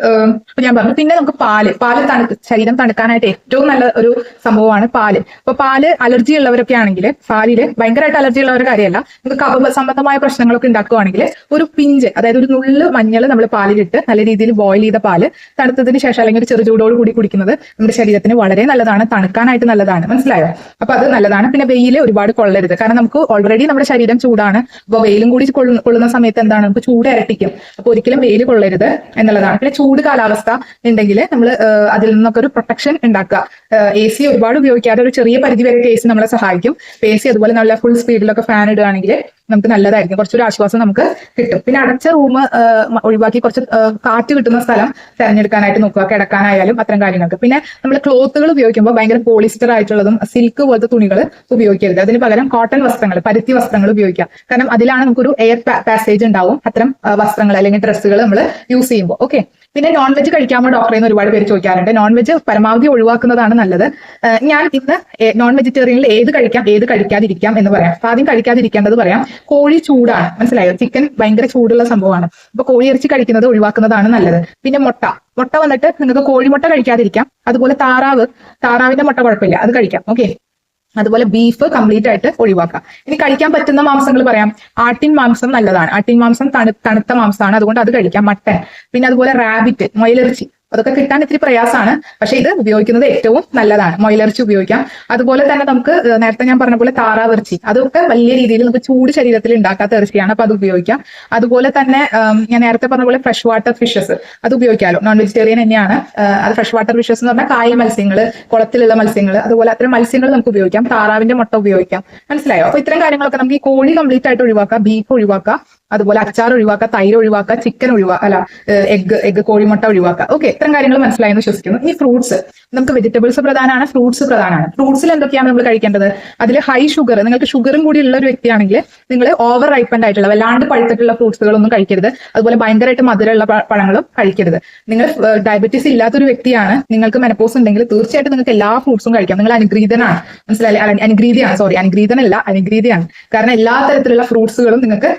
ഞാൻ പറഞ്ഞു. പിന്നെ നമുക്ക് പാൽ. പാൽ തണു ശരീരം തണുക്കാനായിട്ട് ഏറ്റവും നല്ല ഒരു സംഭവമാണ് പാൽ. അപ്പൊ പാൽ അലർജി ഉള്ളവരൊക്കെ ആണെങ്കിൽ പാലിൽ ഭയങ്കരമായിട്ട് അലർജി ഉള്ളവരുടെ കാര്യമല്ല. നമുക്ക് കഫ സംബന്ധമായ പ്രശ്നങ്ങളൊക്കെ ഉണ്ടാക്കുകയാണെങ്കിൽ ഒരു പിഞ്ച് അതായത് ഒരു നുള്ള് മഞ്ഞൾ നമ്മൾ പാലിലിട്ട് നല്ല രീതിയിൽ ബോയിൽ ചെയ്ത പാൽ തണുത്തതിന് ശേഷം അല്ലെങ്കിൽ ഒരു ചെറു ചൂടോട് കൂടി കുടിക്കുന്നത് നമ്മുടെ ശരീരത്തിന് വളരെ നല്ലതാണ്. തണുക്കാനായിട്ട് നല്ലതാണ്. മനസ്സിലായോ? അപ്പൊ അത് നല്ലതാണ്. പിന്നെ വെയിൽ ഒരുപാട് കൊള്ളരുത്. കാരണം നമുക്ക് ഓൾറെഡി നമ്മുടെ ശരീരം ചൂടാണ്. അപ്പൊ വെയിലും കൂടി കൊള്ളുന്ന സമയത്ത് എന്താണ്? നമുക്ക് ചൂട് ഇരട്ടിക്കും. അപ്പൊ ഒരിക്കലും വെയിൽ കൊള്ളരുത് എന്നുള്ളതാണ്. പിന്നെ ചൂട് കാലാവസ്ഥ ഉണ്ടെങ്കിൽ നമ്മൾ അതിൽ നിന്നൊക്കെ ഒരു പ്രൊട്ടക്ഷൻ ഉണ്ടാക്കുക. എ സി ഒരുപാട് ഉപയോഗിക്കാതെ ഒരു ചെറിയ പരിധി വരെ എ സി നമ്മളെ സഹായിക്കും. എ സി അതുപോലെ നല്ല ഫുൾ സ്പീഡിലൊക്കെ ഫാൻ ഇടുകയാണെങ്കിൽ നമുക്ക് നല്ലതായിരിക്കും. കുറച്ചൊരു ആശ്വാസം നമുക്ക് കിട്ടും. പിന്നെ അടച്ച റൂം ഒഴിവാക്കി കുറച്ച് കാറ്റ് കിട്ടുന്ന സ്ഥലം തിരഞ്ഞെടുക്കാനായിട്ട് നോക്കുക കിടക്കാനായാലും അത്തരം കാര്യങ്ങൾക്ക്. പിന്നെ നമ്മൾ ക്ലോത്തുകൾ ഉപയോഗിക്കുമ്പോൾ ഭയങ്കര പോളിസ്റ്റർ ആയിട്ടുള്ളതും സിൽക്ക് പോലത്തെ തുണികൾ ഉപയോഗിക്കരുത്. അതിന് പകരം കോട്ടൺ വസ്ത്രങ്ങൾ പരുത്തി വസ്ത്രങ്ങൾ ഉപയോഗിക്കാം കാരണം അതിലാണ് നമുക്കൊരു എയർ പാസേജ് ഉണ്ടാവും. അത്തരം വസ്ത്രങ്ങൾ അല്ലെങ്കിൽ ഡ്രസ്സുകൾ നമ്മൾ യൂസ് ചെയ്യുമ്പോൾ. ഓക്കെ പിന്നെ നോൺ വെജ് കഴിക്കാമോ ഡോക്ടറെ എന്ന് ഒരുപാട് പേര് ചോദിക്കാറുണ്ട്. നോൺ വെജ് പരമാവധി ഒഴിവാക്കുന്നതാണ് നല്ലത്. ഞാൻ ഇന്ന് നോൺ വെജിറ്റേറിയനിൽ ഏത് കഴിക്കാം ഏത് കഴിക്കാതിരിക്കാം എന്ന് പറയാം. അപ്പൊ ആദ്യം കഴിക്കാതിരിക്കേണ്ടത് പറയാം. കോഴി ചൂടാണ്. മനസ്സിലായോ? ചിക്കൻ ഭയങ്കര ചൂടുള്ള സംഭവമാണ്. അപ്പൊ കോഴി ഇറച്ചി കഴിക്കുന്നത് ഒഴിവാക്കുന്നതാണ് നല്ലത്. പിന്നെ മുട്ട. മുട്ട വന്നിട്ട് നിങ്ങൾക്ക് കോഴിമുട്ട കഴിക്കാതിരിക്കാം. അതുപോലെ താറാവ്. താറാവിന്റെ മുട്ട കുഴപ്പമില്ല. അത് കഴിക്കാം. ഓക്കെ? അതുപോലെ ബീഫ് കംപ്ലീറ്റ് ആയിട്ട് ഒഴിവാക്കുക. ഇനി കഴിക്കാൻ പറ്റുന്ന മാംസങ്ങൾ പറയാം. ആട്ടിൻ മാംസം നല്ലതാണ്. ആട്ടിൻ മാംസം തണു തണുത്ത മാംസമാണ്. അതുകൊണ്ട് അത് കഴിക്കാം. മട്ടൻ. പിന്നെ അതുപോലെ റാബിറ്റ് മൊയിലിറച്ചി അതൊക്കെ കിട്ടാൻ ഇത്തിരി പ്രയാസമാണ്. പക്ഷെ ഇത് ഉപയോഗിക്കുന്നത് ഏറ്റവും നല്ലതാണ്. മൊയിലിറച്ചി ഉപയോഗിക്കാം. അതുപോലെ തന്നെ നമുക്ക് നേരത്തെ ഞാൻ പറഞ്ഞ പോലെ താറാവിറച്ചി. അതൊക്കെ വലിയ രീതിയിൽ നമുക്ക് ചൂട് ശരീരത്തിൽ ഉണ്ടാക്കാത്ത ഇറച്ചിയാണ്. അപ്പൊ അത് ഉപയോഗിക്കാം. അതുപോലെ തന്നെ ഞാൻ നേരത്തെ പറഞ്ഞ പോലെ ഫ്രഷ് വാട്ടർ ഫിഷസ് അത് ഉപയോഗിക്കാമല്ലോ. നോൺ വെജിറ്റേറിയൻ തന്നെയാണ്. അത് ഫ്രഷ് വാട്ടർ ഫിഷസ് എന്ന് പറഞ്ഞാൽ കായൽ മത്സ്യങ്ങൾ കുളത്തിലുള്ള മത്സ്യങ്ങൾ അതുപോലെ അത്തരം മത്സ്യങ്ങൾ നമുക്ക് ഉപയോഗിക്കാം. താറാവിന്റെ മുട്ട ഉപയോഗിക്കാം. മനസ്സിലായോ? അപ്പൊ ഇത്തരം കാര്യങ്ങളൊക്കെ നമുക്ക് ഈ കോഴി കംപ്ലീറ്റ് ആയിട്ട് ഒഴിവാക്കാം. ബീഫ് ഒഴിവാക്കാം. അതുപോലെ അച്ചാർ ഒഴിവാക്കുക തൈര് ഒഴിവാക്കുക ചിക്കൻ ഒഴിവാക്കുക അല്ല എഗ് എഗ് കോഴിമുട്ട ഒഴിവാക്കുക. ഓക്കെ ഇത്തരം കാര്യങ്ങൾ മനസ്സിലായെന്ന് വിശ്വസിക്കുന്നു. ഈ ഫ്രൂട്ട്സ് നമുക്ക് വെജിറ്റബിൾസ് പ്രധാനമാണ് ഫ്രൂട്ട്സ് പ്രധാനമാണ് ഫ്രൂട്ട്സിൽ എന്തൊക്കെയാണ് നമ്മൾ കഴിക്കേണ്ടത്? അതിൽ ഹൈ ഷുഗർ നിങ്ങൾക്ക് ഷുഗറും കൂടി ഉള്ള ഒരു വ്യക്തിയാണെങ്കിൽ നിങ്ങൾ ഓവർ റൈപ്പൻഡ് ആയിട്ടുള്ള വല്ലാണ്ട് പഴുത്തിട്ടുള്ള ഫ്രൂട്ട്സുകളൊന്നും കഴിക്കരുത്. അതുപോലെ ഭയങ്കരമായിട്ട് മധുരമുള്ള പഴങ്ങളും കഴിക്കരുത്. നിങ്ങൾ ഡയബറ്റീസ് ഇല്ലാത്തൊരു വ്യക്തിയാണ് നിങ്ങൾക്ക് മെനപ്പോസ് ഉണ്ടെങ്കിൽ തീർച്ചയായിട്ടും നിങ്ങൾക്ക് എല്ലാ ഫ്രൂട്ട്സും കഴിക്കാം. നിങ്ങൾ അനുഗ്രീതനാണ് മനസ്സിലായി അനുഗ്രീതയാണ് സോറി അനുഗ്രീതനല്ല അനുഗ്രീതയാണ് കാരണം എല്ലാ തരത്തിലുള്ള ഫ്രൂട്ട്സുകളും നിങ്ങൾക്ക്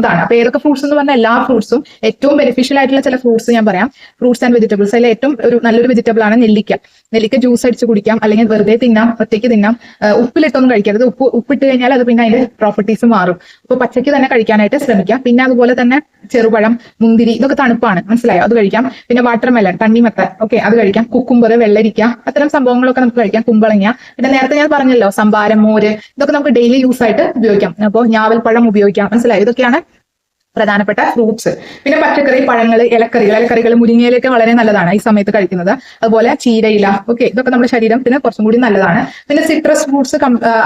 കഴിക്കാവുന്നതാണ് അപ്പൊ ഏതൊക്കെ ഫ്രൂട്ട്സ് എന്ന് പറഞ്ഞാൽ എല്ലാ ഫ്രൂട്ട്സും ഏറ്റവും ബെനിഫിഷ്യൽ ആയിട്ടുള്ള ചില ഫ്രൂട്ട്സ് ഞാൻ പറയാം. ഫ്രൂട്ട്സ് ആൻഡ് വെജിറ്റബിൾസ് അതിൽ ഏറ്റവും ഒരു നല്ലൊരു വെജിറ്റബിൾ ആണ് നെല്ലിക്ക. നെല്ലിക്ക ജ്യൂസ് അടിച്ച് കുടിക്കാം. അല്ലെങ്കിൽ വെറുതെ തിന്നാം ഒറ്റയ്ക്ക് തിന്നാം. ഉപ്പിലിട്ടൊന്നും കഴിക്കരുത്. ഉപ്പ് ഉപ്പിട്ട് കഴിഞ്ഞാൽ അത് പിന്നെ അതിന്റെ പ്രോപ്പർട്ടീസ് മാറും. അപ്പൊ പച്ചയ്ക്ക് തന്നെ കഴിക്കാനായിട്ട് ശ്രമിക്കാം. പിന്നെ അതുപോലെ തന്നെ ചെറുപഴം മുന്തിരി ഇതൊക്കെ തണുപ്പാണ്. മനസ്സിലായോ? അത് കഴിക്കാം. പിന്നെ വാട്ടർ മെലൺ തണ്ണിമത്തൻ ഓക്കെ അത് കഴിക്കാം. കുക്കുംബർ വെള്ളരിക്ക അത്തരം സംഭവങ്ങളൊക്കെ നമുക്ക് കഴിക്കാം. കുമ്പളങ്ങ. പിന്നെ നേരത്തെ ഞാൻ പറഞ്ഞല്ലോ സംഭാരം മോര് ഇതൊക്കെ നമുക്ക് ഡെയിലി യൂസ് ആയിട്ട് ഉപയോഗിക്കാം. അപ്പോൾ ഞാവൽപ്പഴം ഉപയോഗിക്കാം. മനസ്സിലായോ? ഇതൊക്കെയാണ് പ്രധാനപ്പെട്ട ഫ്രൂട്ട്സ് പിന്നെ പച്ചക്കറി പഴങ്ങൾ ഇലക്കറികൾ. ഇലക്കറികൾ മുരിങ്ങയിലൊക്കെ വളരെ നല്ലതാണ് ഈ സമയത്ത് കഴിക്കുന്നത്. അതുപോലെ ചീരയില ഓക്കെ ഇതൊക്കെ നമ്മുടെ ശരീരത്തിന് കുറച്ചും കൂടി നല്ലതാണ്. പിന്നെ സിട്രസ് ഫ്രൂട്ട്സ്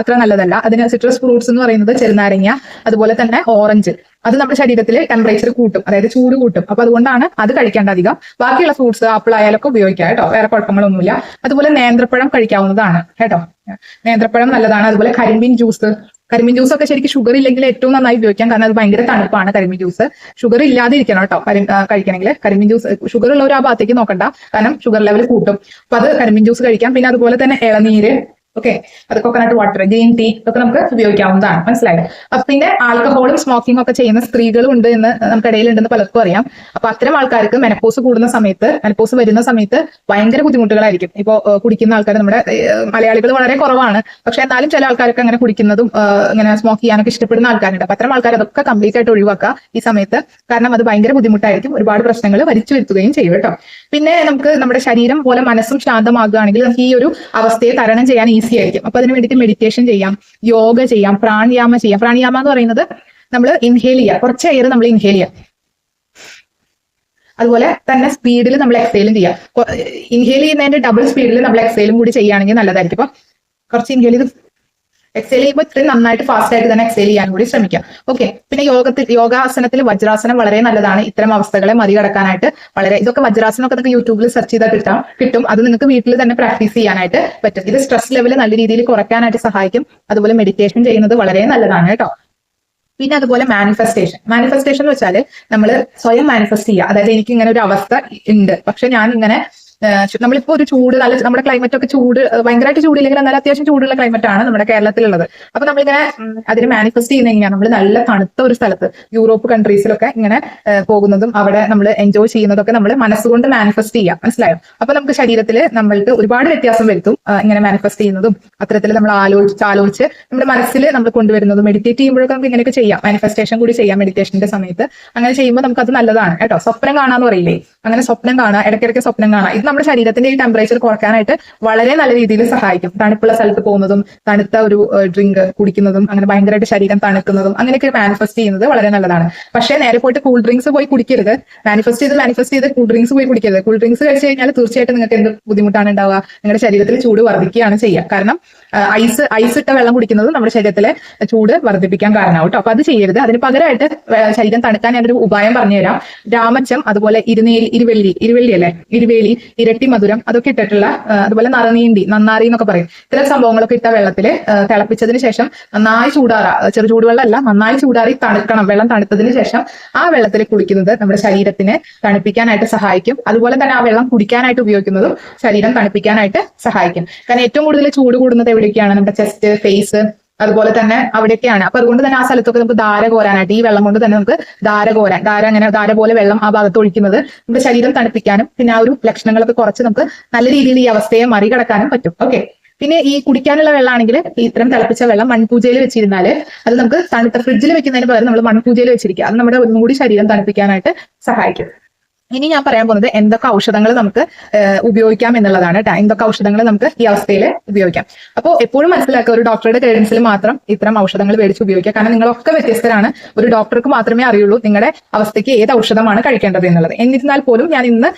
അത്ര നല്ലതല്ല. അതിന് സിട്രസ് ഫ്രൂട്ട്സ് എന്ന് പറയുന്നത് ചെറുനാരങ്ങ അതുപോലെ തന്നെ ഓറഞ്ച് അത് നമ്മുടെ ശരീരത്തിൽ ടെമ്പറേച്ചർ കൂട്ടും അതായത് ചൂട് കൂട്ടും. അപ്പൊ അതുകൊണ്ടാണ് അത് കഴിക്കേണ്ട അധികം. ബാക്കിയുള്ള ഫ്രൂട്ട്സ് ആപ്പിൾ ആയാലൊക്കെ ഉപയോഗിക്കാം കേട്ടോ. വേറെ കുഴപ്പങ്ങളൊന്നുമില്ല. അതുപോലെ നേന്ത്രപ്പഴം കഴിക്കാവുന്നതാണ് കേട്ടോ. നേന്ത്രപ്പഴം നല്ലതാണ്. അതുപോലെ കരിമ്പിൻ ജ്യൂസ് കരിമീൻ ജ്യൂസ് ഒക്കെ ശരിക്കും ഷുഗർ ഇല്ലെങ്കിൽ ഏറ്റവും നന്നായി ഉപയോഗിക്കാം കാരണം അത് ഭയങ്കര തണുപ്പാണ് കരിമീൻ ജ്യൂസ്. ഷുഗർ ഇല്ലാതെ ഇരിക്കണം കേട്ടോ കഴിക്കണമെങ്കിൽ കരിമീൻ ജ്യൂസ് ഷുഗർ ഉള്ളവർ ആ ഭാഗത്തേക്ക് നോക്കണ്ട. കാരണം ഷുഗർ ലെവൽ കൂട്ടും. അപ്പൊ അത് കരിമീൻ ജ്യൂസ് കഴിക്കാം. പിന്നെ അതുപോലെ തന്നെ ഇളനീര് ഓക്കെ അത് കൊക്കനട്ട് വാട്ടർ ഗ്രീൻ ടീ ഒക്കെ നമുക്ക് ഉപയോഗിക്കാവുന്നതാണ്. മനസ്സിലായത് അപ്പൊ പിന്നെ ആൽക്കഹോളും സ്മോക്കിംഗ് ഒക്കെ ചെയ്യുന്ന സ്ത്രീകളും ഉണ്ട് എന്ന് നമുക്കിടയിൽ ഉണ്ടെന്ന് പലർക്കും അറിയാം. അപ്പൊ അത്തരം ആൾക്കാർക്ക് മെനപ്പോസ് കൂടുന്ന സമയത്ത് മെനപ്പോസ് വരുന്ന സമയത്ത് ഭയങ്കര ബുദ്ധിമുട്ടുകളായിരിക്കും. ഇപ്പോ കുടിക്കുന്ന ആൾക്കാർ നമ്മുടെ മലയാളികൾ വളരെ കുറവാണ്. പക്ഷെ എന്നാലും ചില ആൾക്കാർക്ക് അങ്ങനെ കുടിക്കുന്നതും ഇങ്ങനെ സ്മോക്ക് ചെയ്യാനൊക്കെ ഇഷ്ടപ്പെടുന്ന ആൾക്കാരുണ്ട്. അപ്പൊ അത്തരം ആൾക്കാർ അതൊക്കെ കംപ്ലീറ്റ് ആയിട്ട് ഒഴിവാക്കുക ഈ സമയത്ത്. കാരണം അത് ഭയങ്കര ബുദ്ധിമുട്ടായിരിക്കും. ഒരുപാട് പ്രശ്നങ്ങൾ വരിച്ചു വരുത്തുകയും ചെയ്യും കേട്ടോ. പിന്നെ നമുക്ക് നമ്മുടെ ശരീരം പോലെ മനസ്സും ശാന്തമാകുകയാണെങ്കിൽ നമുക്ക് ഈ ഒരു അവസ്ഥയെ തരണം ചെയ്യാൻ ഈസി ആയിരിക്കും അപ്പൊ അതിന് വേണ്ടിയിട്ട് മെഡിറ്റേഷൻ ചെയ്യാം യോഗ ചെയ്യാം പ്രാണയാമ ചെയ്യാം. പ്രാണയാമ എന്ന് പറയുന്നത് നമ്മൾ ഇൻഹേൽ ചെയ്യുക കുറച്ച് എയർ നമ്മൾ ഇൻഹേൽ ചെയ്യുക അതുപോലെ തന്നെ സ്പീഡിൽ നമ്മൾ എക്സൈലും ചെയ്യാം. ഇൻഹേൽ ചെയ്യുന്നതിന്റെ ഡബിൾ സ്പീഡിൽ നമ്മൾ എക്സൈലും കൂടി ചെയ്യുകയാണെങ്കിൽ നല്ലതായിരിക്കും. അപ്പൊ കുറച്ച് ഇൻഹേൽ ചെയ്ത് എക്സൈൽ ചെയ്യുമ്പോൾ ഇത്രയും നന്നായിട്ട് ഫാസ്റ്റ് ആയിട്ട് തന്നെ എക്സേൽ ചെയ്യാൻ കൂടി ശ്രമിക്കാം. ഓക്കെ പിന്നെ യോഗത്തിൽ യോഗാസനത്തിൽ വജ്രാസനം വളരെ നല്ലതാണ്. ഇത്തരം അവസ്ഥകളെ മറികടക്കാനായിട്ട് വളരെ ഇതൊക്കെ വജ്രാസനം ഒക്കെ നിങ്ങൾക്ക് യൂട്യൂബിൽ സെർച്ച് ചെയ്താൽ കിട്ടാം കിട്ടും. അത് നിങ്ങൾക്ക് വീട്ടിൽ തന്നെ പ്രാക്ടീസ് ചെയ്യാനായിട്ട് പറ്റും. ഇത് സ്ട്രെസ് ലെവൽ നല്ല രീതിയിൽ കുറയ്ക്കാനായിട്ട് സഹായിക്കും. അതുപോലെ മെഡിറ്റേഷൻ ചെയ്യുന്നത് വളരെ നല്ലതാണ് കേട്ടോ. പിന്നെ അതുപോലെ മാനിഫെസ്റ്റേഷൻ മാനിഫെസ്റ്റേഷൻ എന്ന് വെച്ചാൽ നമ്മൾ സ്വയം മാനിഫെസ്റ്റ് ചെയ്യുക. അതായത് എനിക്ക് ഇങ്ങനെ ഒരു അവസ്ഥ ഉണ്ട്. പക്ഷെ ഞാൻ ഇങ്ങനെ നമ്മളിപ്പോ ഒരു ചൂട് നല്ല നമ്മുടെ ക്ലൈമറ്റ് ഒക്കെ ചൂട് ഭയങ്കരമായിട്ട് ചൂടില്ലെങ്കിൽ എന്നാലും അത്യാവശ്യം ചൂടുള്ള ക്ലൈമറ്റ് ആണ് നമ്മുടെ കേരളത്തിലുള്ളത്. അപ്പൊ നമ്മളിങ്ങനെ അതിന് മാനിഫെസ്റ്റ് ചെയ്യുന്ന എങ്ങനെയാണ് നമ്മൾ നല്ല തണുത്ത ഒരു സ്ഥലത്ത് യൂറോപ്പ് കൺട്രീസിലൊക്കെ ഇങ്ങനെ പോകുന്നതും അവിടെ നമ്മൾ എൻജോയ് ചെയ്യുന്നതൊക്കെ നമ്മൾ മനസ്സുകൊണ്ട് മാനിഫെസ്റ്റ് ചെയ്യാം. മനസ്സിലായോ? അപ്പൊ നമുക്ക് ശരീരത്തിൽ നമ്മൾക്ക് ഒരുപാട് വ്യത്യാസം വരുത്തും ഇങ്ങനെ മാനിഫെസ്റ്റ് ചെയ്യുന്നതും അത്തരത്തിൽ നമ്മൾ ആലോചിച്ച് ആലോചിച്ച് നമ്മുടെ മനസ്സിൽ നമ്മൾ കൊണ്ടുവരുന്നതും മെഡിറ്റേറ്റ് ചെയ്യുമ്പോഴൊക്കെ നമുക്ക് ഇങ്ങനെയൊക്കെ ചെയ്യാം. മാനിഫെസ്റ്റേഷൻ കൂടി ചെയ്യാം മെഡിറ്റേഷന്റെ സമയത്ത്. അങ്ങനെ ചെയ്യുമ്പോൾ നമുക്ക് അത് നല്ലതാണ്. കേട്ടോ സ്വപ്നം കാണാന്ന് പറയില്ലേ? അങ്ങനെ സ്വപ്നം കാണാം ഇടയ്ക്കിടയ്ക്ക് സ്വപ്നം കാണാം. ഇത് നമ്മുടെ ശരീരത്തിന്റെ ഈ ടെമ്പറേച്ചർ കുറയ്ക്കാനായിട്ട് വളരെ നല്ല രീതിയിൽ സഹായിക്കും. തണുപ്പുള്ള സ്ഥലത്ത് പോകുന്നതും തണുത്ത ഒരു ഡ്രിങ്ക് കുടിക്കുന്നതും അങ്ങനെ ഭയങ്കരമായിട്ട് ശരീരം തണുക്കുന്നതും അങ്ങനെയൊക്കെ മാനിഫെസ്റ്റ് ചെയ്യുന്നത് വളരെ നല്ലതാണ്. പക്ഷേ നേരെ പോയിട്ട് കൂൾ ഡ്രിങ്ക്സ് പോയി കുടിക്കരുത്. മാനിഫെസ്റ്റ് ചെയ്ത് മാനിഫെസ്റ്റ് ചെയ്ത് കൂൾ ഡ്രിങ്ക്സ് പോയി കുടിക്കരുത്. കൂൾ ഡ്രിങ്ക്സ് കഴിച്ചു കഴിഞ്ഞാൽ തീർച്ചയായിട്ടും നിങ്ങൾക്ക് എന്ത് ബുദ്ധിമുട്ടാണ് ഉണ്ടാവുക? നിങ്ങളുടെ ശരീരത്തിൽ ചൂട് വർദ്ധിക്കുകയാണ് ചെയ്യുക. കാരണം ഐസ് ഐസ് ഇട്ട വെള്ളം കുടിക്കുന്നത് നമ്മുടെ ശരീരത്തിലെ ചൂട് വർദ്ധിപ്പിക്കാൻ കാരണമാവും കേട്ടോ അപ്പൊ അത് ചെയ്യരുത്. അതിന് പകരമായിട്ട് ശരീരം തണുക്കാൻ ഞാനൊരു ഉപായം പറഞ്ഞുതരാം. രാമച്ചം അതുപോലെ ഇരുനേലി ഇരുവെള്ളി ഇരുവെള്ളി അല്ലെ? ഇരുവേലി ഇരട്ടി മധുരം അതൊക്കെ ഇട്ടിട്ടുള്ള അതുപോലെ നറനീണ്ടി നന്നാറി എന്നൊക്കെ പറയും. ഇത്തരം സംഭവങ്ങളൊക്കെ ഇട്ട വെള്ളത്തിൽ തിളപ്പിച്ചതിന് ശേഷം നന്നായി ചൂടാറ ചെറു ചൂടുവെള്ളമല്ല നന്നായി ചൂടാറി തണുക്കണം. വെള്ളം തണുത്തതിന് ശേഷം ആ വെള്ളത്തിൽ കുളിക്കുന്നത് നമ്മുടെ ശരീരത്തിനെ തണുപ്പിക്കാനായിട്ട് സഹായിക്കും. അതുപോലെ തന്നെ ആ വെള്ളം കുടിക്കാനായിട്ട് ഉപയോഗിക്കുന്നതും ശരീരം തണുപ്പിക്കാനായിട്ട് സഹായിക്കും. കാരണം ഏറ്റവും കൂടുതൽ ചൂട് കൂടുന്നത് എവിടെയൊക്കെയാണ് നമ്മുടെ ചെസ്റ്റ് ഫേസ് അതുപോലെ തന്നെ അവിടെയൊക്കെയാണ്. അപ്പൊ അതുകൊണ്ട് തന്നെ ആ സ്ഥലത്തൊക്കെ നമുക്ക് ധാര കോരാനായിട്ട് ഈ വെള്ളം കൊണ്ട് തന്നെ നമുക്ക് ധാര കോരാൻ ധാര അങ്ങനെ ധാര പോലെ വെള്ളം ആ ഭാഗത്ത് ഒഴിക്കുന്നത് നമ്മുടെ ശരീരം തണുപ്പിക്കാനും പിന്നെ ആ ഒരു ലക്ഷണങ്ങളൊക്കെ കുറച്ച് നമുക്ക് നല്ല രീതിയിൽ ഈ അവസ്ഥയെ മറികടക്കാനും പറ്റും. ഓക്കെ പിന്നെ ഈ കുടിക്കാനുള്ള വെള്ളമാണെങ്കിൽ ഇത്തരം തിളപ്പിച്ച വെള്ളം മൺപൂജയിൽ വെച്ചിരുന്നാൽ അത് നമുക്ക് തണുത്ത ഫ്രിഡ്ജിൽ വെക്കുന്നതിന് പകരം നമ്മൾ മൺപൂജയിൽ വെച്ചിരിക്കുക. അത് നമ്മുടെ ഒന്നുകൂടി ശരീരം തണുപ്പിക്കാനായിട്ട് സഹായിക്കും. ഇനി ഞാൻ പറയാൻ പോകുന്നത് എന്തൊക്കെ ഔഷധങ്ങൾ നമുക്ക് ഉപയോഗിക്കാം എന്നുള്ളതാണ് കേട്ടോ എന്തൊക്കെ ഔഷധങ്ങൾ നമുക്ക് ഈ അവസ്ഥയിൽ ഉപയോഗിക്കാം. അപ്പോൾ എപ്പോഴും മനസ്സിലാക്കുക ഒരു ഡോക്ടറുടെ ഗൈഡൻസിൽ മാത്രം ഇത്തരം ഔഷധങ്ങൾ മേടിച്ച് ഉപയോഗിക്കുക. കാരണം നിങ്ങളൊക്കെ വ്യത്യസ്തരാണ്. ഒരു ഡോക്ടർക്ക് മാത്രമേ അറിയുള്ളൂ നിങ്ങളുടെ അവസ്ഥയ്ക്ക് ഏത് ഔഷധമാണ് കഴിക്കേണ്ടത് എന്നുള്ളത്. എന്നിരുന്നാൽ പോലും ഞാൻ ഇന്ന്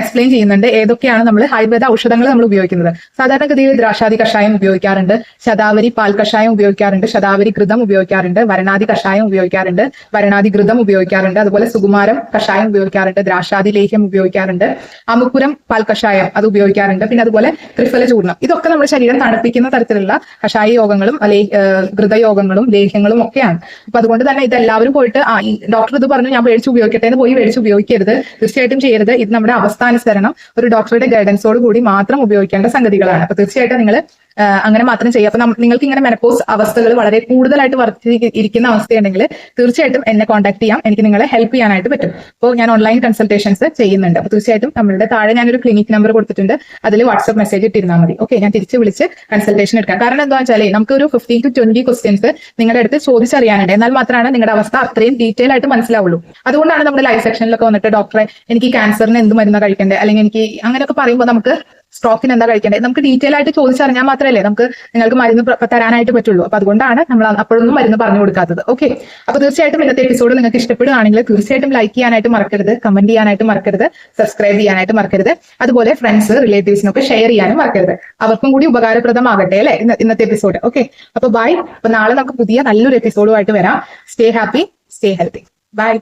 എക്സ്പ്ലെയിൻ ചെയ്യുന്നുണ്ട് ഏതൊക്കെയാണ് നമ്മൾ ആയുർവേദ ഔഷധങ്ങൾ നമ്മൾ ഉപയോഗിക്കുന്നത്. സാധാരണഗതിയിൽ ദ്രാക്ഷാദി കഷായം ഉപയോഗിക്കാറുണ്ട്. ശതാവരി പാൽ കഷായം ഉപയോഗിക്കാറുണ്ട്. ശതാവരി ഘൃതം ഉപയോഗിക്കാറുണ്ട്. വരണാദി കഷായം ഉപയോഗിക്കാറുണ്ട്. വരണാദി ഘൃതം ഉപയോഗിക്കാറുണ്ട്. അതുപോലെ സുകുമാരം കഷായം ഉപയോഗിക്കാറുണ്ട്. ദ്രാക്ഷാദി ലേഹ്യം ഉപയോഗിക്കാറുണ്ട്. അമുക്കുരം പാൽ കഷായം അത് ഉപയോഗിക്കാറുണ്ട്. പിന്നെ അതുപോലെ ത്രിഫല ചൂർണം ഇതൊക്കെ നമ്മുടെ ശരീരം തണുപ്പിക്കുന്ന തരത്തിലുള്ള കഷായ യോഗങ്ങളും ഘൃതയോഗങ്ങളും ലേഹ്യങ്ങളും ഒക്കെയാണ്. അപ്പൊ അതുകൊണ്ട് തന്നെ ഇതെല്ലാവരും പോയിട്ട് ആ ഡോക്ടർ ഇത് പറഞ്ഞു ഞാൻ മേടിച്ച് ഉപയോഗിക്കട്ടെ എന്ന് പോയി മേടിച്ച് ഉപയോഗിക്കരുത്. തീർച്ചയായിട്ടും ചെയ്യരുത്. ഇത് നമ്മുടെ അവസ്ഥാനുസരണം ഒരു ഡോക്ടറുടെ ഗൈഡൻസോട് കൂടി മാത്രം ഉപയോഗിക്കേണ്ട സംഗതികളാണ്. അപ്പൊ തീർച്ചയായിട്ടും നിങ്ങൾ അങ്ങനെ മാത്രം ചെയ്യുക അപ്പൊ നിങ്ങൾക്ക് ഇങ്ങനെ മെനപ്പോസ് അവസ്ഥകൾ വളരെ കൂടുതലായിട്ട് വർദ്ധിച്ചിരിക്കുന്ന അവസ്ഥയുണ്ടെങ്കിൽ തീർച്ചയായിട്ടും എന്നെ കോൺടാക്ട് ചെയ്യാം. എനിക്ക് നിങ്ങളെ ഹെൽപ്പ് ചെയ്യാനായിട്ട് പറ്റും. അപ്പോൾ ഞാൻ ഓൺലൈൻ കൺസൾട്ടേഷൻസ് ചെയ്യുന്നുണ്ട്. അപ്പോൾ തീർച്ചയായിട്ടും നമ്മളുടെ താഴെ ഞാനൊരു ക്ലിനിക് നമ്പർ കൊടുത്തിട്ടുണ്ട്. അതിൽ വാട്സ്ആപ്പ് മെസ്സേജ് ഇട്ടിരുന്നാൽ മതി. ഓക്കെ ഞാൻ തിരിച്ച് വിളിച്ച് കൺസൾട്ടേഷൻ എടുക്കാം. കാരണം എന്താ വെച്ചാൽ നമുക്ക് ഒരു ഫിഫ്റ്റീൻ ടു ട്വന്റി ക്വസ്റ്റ്യൻസ് നിങ്ങളുടെ അടുത്ത് ചോദിച്ചറിയാനുണ്ട്. എന്നാൽ മാത്രമാണ് നിങ്ങളുടെ അവസ്ഥ അത്രയും ഡീറ്റെയിൽ ആയിട്ട് മനസ്സിലാവുള്ളൂ. അതുകൊണ്ടാണ് നമ്മുടെ ലൈഫ് സെക്ഷനിലൊക്കെ വന്നിട്ട് ഡോക്ടറെ എനിക്ക് ക്യാൻസറിന് എന്ത് മരുന്നാ കഴിക്കേണ്ടത് അല്ലെങ്കിൽ എനിക്ക് അങ്ങനെയൊക്കെ പറയുമ്പോൾ നമുക്ക് സ്ട്രോക്കിന് എന്താ കഴിക്കേണ്ടത്? നമുക്ക് ഡീറ്റെയിൽ ആയിട്ട് ചോദിച്ചറിഞ്ഞാൽ മാത്രമല്ലേ നമുക്ക് നിങ്ങൾക്ക് മരുന്ന് തരാനായിട്ട് പറ്റുള്ളൂ. അപ്പൊ അതുകൊണ്ടാണ് നമ്മൾ അപ്പോഴൊന്നും മരുന്ന് പറഞ്ഞു കൊടുക്കാത്തത്. ഓക്കെ അപ്പൊ തീർച്ചയായിട്ടും ഇന്നത്തെ എപ്പിസോഡ് നിങ്ങൾക്ക് ഇഷ്ടപ്പെടുകയാണെങ്കിൽ തീർച്ചയായിട്ടും ലൈക്ക് ചെയ്യാനായിട്ട് മറക്കരുത് കമന്റ് ചെയ്യാനായിട്ട് മറക്കരുത് സബ്സ്ക്രൈബ് ചെയ്യാനായിട്ട് മറക്കരുത്. അതുപോലെ ഫ്രണ്ട്സ് റിലേറ്റീവ്സിനൊക്കെ ഷെയർ ചെയ്യാനും മറക്കരുത്. അവർക്കും കൂടി ഉപകാരപ്രദമാകട്ടെ അല്ലെ ഇന്നത്തെ എപ്പിസോഡ് ഓക്കെ അപ്പൊ ബൈ അപ്പൊ നാളെ നമുക്ക് പുതിയ നല്ലൊരു എപ്പിസോഡുമായിട്ട് വരാം. Stay happy stay healthy bye